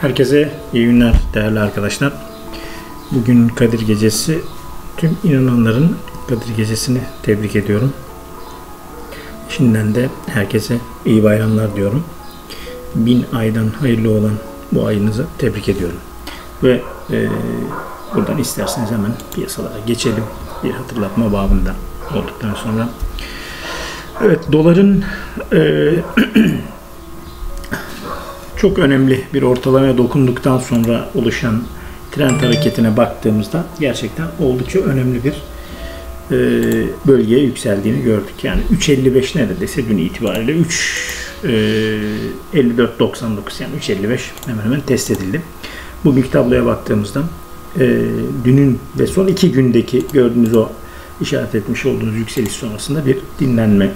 Herkese iyi günler değerli arkadaşlar. Bugün Kadir Gecesi. Tüm inananların Kadir Gecesi'ni tebrik ediyorum. Şimdiden de herkese iyi bayramlar diyorum. Bin aydan hayırlı olan bu ayınızı tebrik ediyorum. Ve e, buradan isterseniz hemen piyasalara geçelim. Bir hatırlatma babında olduktan sonra. Evet doların e, çok önemli bir ortalamaya dokunduktan sonra oluşan trend hareketine baktığımızda gerçekten oldukça önemli bir e, bölgeye yükseldiğini gördük. Yani 3.55 neredeyse dün itibariyle 3 e, 54.99 yani 3.55 hemen hemen test edildi. Bugünkü tabloya baktığımızda e, dünün ve son iki gündeki gördüğünüz o işaret etmiş olduğunuz yükseliş sonrasında bir dinlenme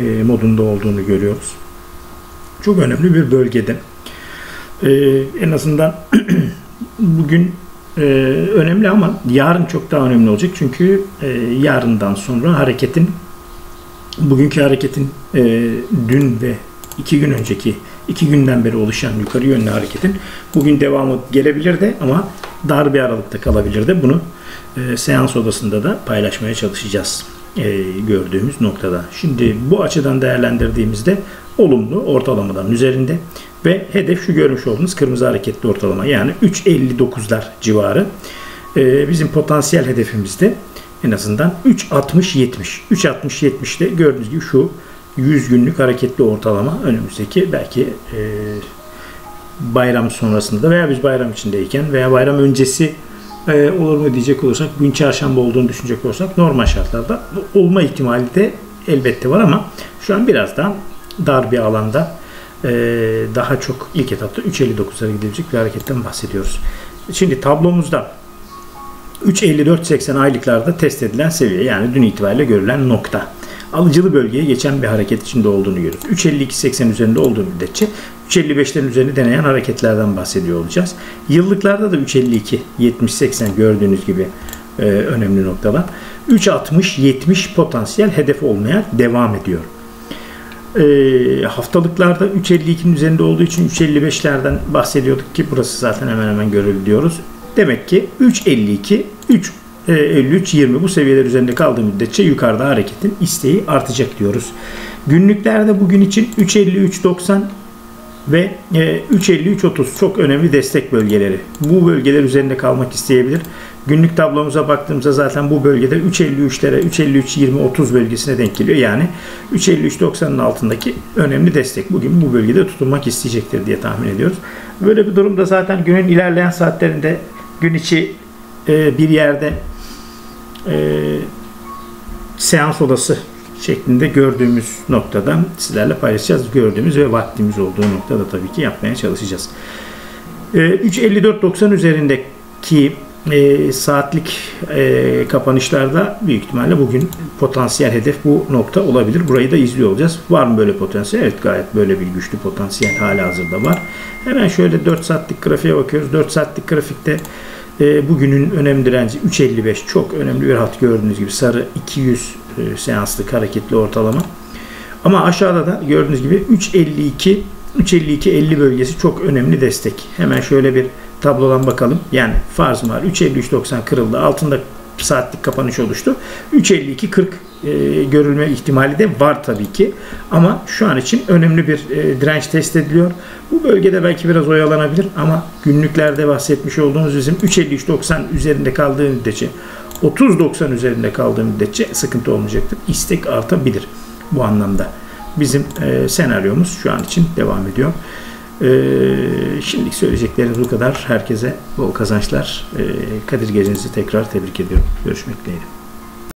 e, modunda olduğunu görüyoruz. Çok önemli bir bölgede ee, en azından bugün e, önemli ama yarın çok daha önemli olacak. Çünkü e, yarından sonra hareketin bugünkü hareketin e, dün ve iki gün önceki iki günden beri oluşan yukarı yönlü hareketin bugün devamı gelebilir de ama dar bir aralıkta kalabilir de bunu e, seans odasında da paylaşmaya çalışacağız e, gördüğümüz noktada. Şimdi bu açıdan değerlendirdiğimizde olumlu ortalamadan üzerinde ve hedef şu görmüş olduğunuz kırmızı hareketli ortalama yani 3.59'lar civarı. Ee, bizim potansiyel hedefimizde en azından 3.60-70. 3.60-70'te gördüğünüz gibi şu 100 günlük hareketli ortalama önümüzdeki belki e, bayram sonrasında veya biz bayram içindeyken veya bayram öncesi e, olur mu diyecek olursak gün çarşamba olduğunu düşünecek olursak normal şartlarda olma ihtimali de elbette var ama şu an biraz daha dar bir alanda e, daha çok ilk etapta 3.59'lara gidebilecek bir hareketten bahsediyoruz. Şimdi tablomuzda 3.54.80 aylıklarda test edilen seviye yani dün itibariyle görülen nokta. Alıcılı bölgeye geçen bir hareket içinde olduğunu görüyoruz. 3.52.80 üzerinde olduğu müddetçe 3.55'lerin üzerinde deneyen hareketlerden bahsediyor olacağız. Yıllıklarda da 3.52.70.80 gördüğünüz gibi e, önemli noktalar. 3.60-70 potansiyel hedef olmaya devam ediyor. E, haftalıklarda 3.52'nin üzerinde olduğu için 3.55'lerden bahsediyorduk ki burası zaten hemen hemen görüldü diyoruz. Demek ki 3.52, 3 53 20 bu seviyeler üzerinde kaldığı müddetçe yukarıda hareketin isteği artacak diyoruz. Günlüklerde bugün için 3.53 90 ve 3.53-30 e, çok önemli destek bölgeleri. Bu bölgeler üzerinde kalmak isteyebilir. Günlük tablomuza baktığımızda zaten bu bölgede 3.53'lere 3.53-20-30 bölgesine denk geliyor. Yani 3.53-90'ın altındaki önemli destek. Bugün bu bölgede tutulmak isteyecektir diye tahmin ediyoruz. Böyle bir durumda zaten günün ilerleyen saatlerinde gün içi e, bir yerde e, seans odası şeklinde gördüğümüz noktadan sizlerle paylaşacağız. Gördüğümüz ve vaktimiz olduğu noktada tabii ki yapmaya çalışacağız. 3.54.90 ee, üzerindeki e, saatlik e, kapanışlarda büyük ihtimalle bugün potansiyel hedef bu nokta olabilir. Burayı da izliyor olacağız. Var mı böyle potansiyel? Evet gayet böyle bir güçlü potansiyel hala hazırda var. Hemen şöyle 4 saatlik grafiğe bakıyoruz. 4 saatlik grafikte e, bugünün önemli direnci 3.55 çok önemli bir hat gördüğünüz gibi sarı 200 e, seanslık hareketli ortalama. Ama aşağıda da gördüğünüz gibi 3.52 3.52-50 bölgesi çok önemli destek. Hemen şöyle bir tablodan bakalım. Yani farz var 3.53-90 kırıldı. Altında saatlik kapanış oluştu. 3.52-40 e, görülme ihtimali de var tabii ki. Ama şu an için önemli bir e, direnç test ediliyor. Bu bölgede belki biraz oyalanabilir ama günlüklerde bahsetmiş olduğumuz bizim 3.53-90 üzerinde kaldığı müddetçe 30-90 üzerinde kaldığı müddetçe sıkıntı olmayacaktır. İstek artabilir bu anlamda. Bizim e, senaryomuz şu an için devam ediyor. E, şimdilik söyleyeceklerimiz bu kadar. Herkese bol kazançlar. E, Kadir Gecenizi tekrar tebrik ediyorum. Görüşmek dileğiyle.